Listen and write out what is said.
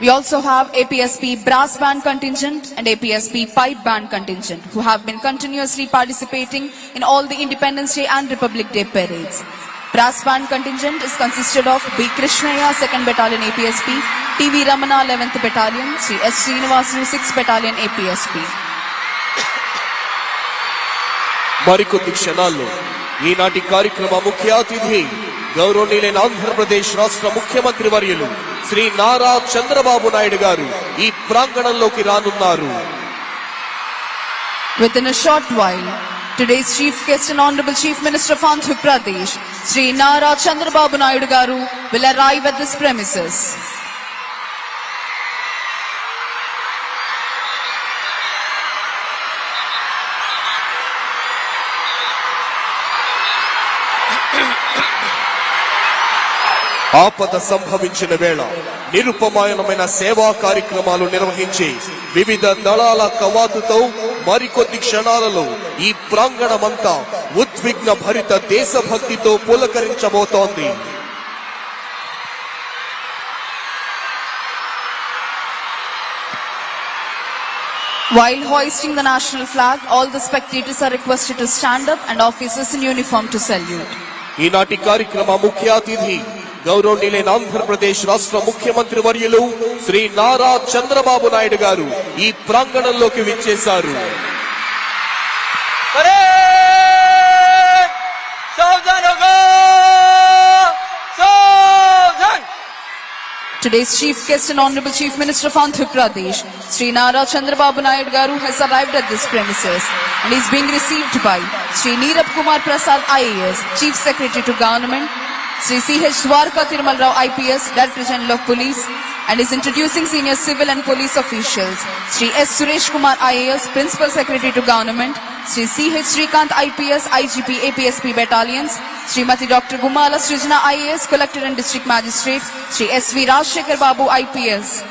We also have APSP brass band contingent and APSP pipe band contingent who have been continuously participating in all the Independence Day and Republic Day parades. Brass band contingent is consisted of B. Krishnaya 2nd Battalion APSP, TV Ramana 11th Battalion, Sri S. Srinivasu 6th Battalion APSP. మరికొద్ది క్షణాల్లో ఈనాటి కార్యక్రమ ముఖ్య అతిథి గౌరవనీయులైన ఆంధ్రప్రదేశ్ రాష్ట్ర ముఖ్యమంత్రి వర్యులు శ్రీ నారా చంద్రబాబు నాయుడు గారు ఈ ప్రాంగణంలోకి రానున్నారు Within a short while, today's chief guest and honorable chief minister of Andhra Pradesh, Sri Nara Chandrababu Naidu Garu, will arrive at this premises. ఆపద సంభవించిన వేళ నిరుపమాయనమైన సేవా కార్యక్రమాలు నిర్వహించి వివిధ దళాల కవాతుతో మరికొద్ది క్షణాలలో ఈ ప్రాంగణమంతా ఉద్విగ్న భరిత దేశభక్తితో పులకరించబోతోంది While hoisting the national flag, all the spectators are requested to stand up and officers in uniform to salute. ఈనాటి కార్యక్రమ ముఖ్య అతిథి గౌరవనీయులైన ఆంధ్రప్రదేశ్ రాష్ట్ర ముఖ్యమంత్రి వర్యులు శ్రీ నారా చంద్రబాబు నాయుడు గారు ఈ ప్రాంగణంలోకి విచ్చేశారు Today's chief guest and honorable chief minister of Andhra Pradesh, Sri Nara Chandrababu Nayad Garu has arrived at this premises and is being received by Sri Neerab Kumar Prasad IAS, Chief Secretary to Government, Sri C.H. Dwarka Tirumal Rao IPS, Director General of Police, and is introducing senior civil and police officials, Sri S. Suresh Kumar IAS, Principal Secretary to Government, Sri C.H. Srikant IPS, IGP APSP Battalions, Srimati Dr. Gumala Srijana IAS, Collector and District Magistrate, Sri S.V. Rajshekhar Babu IPS,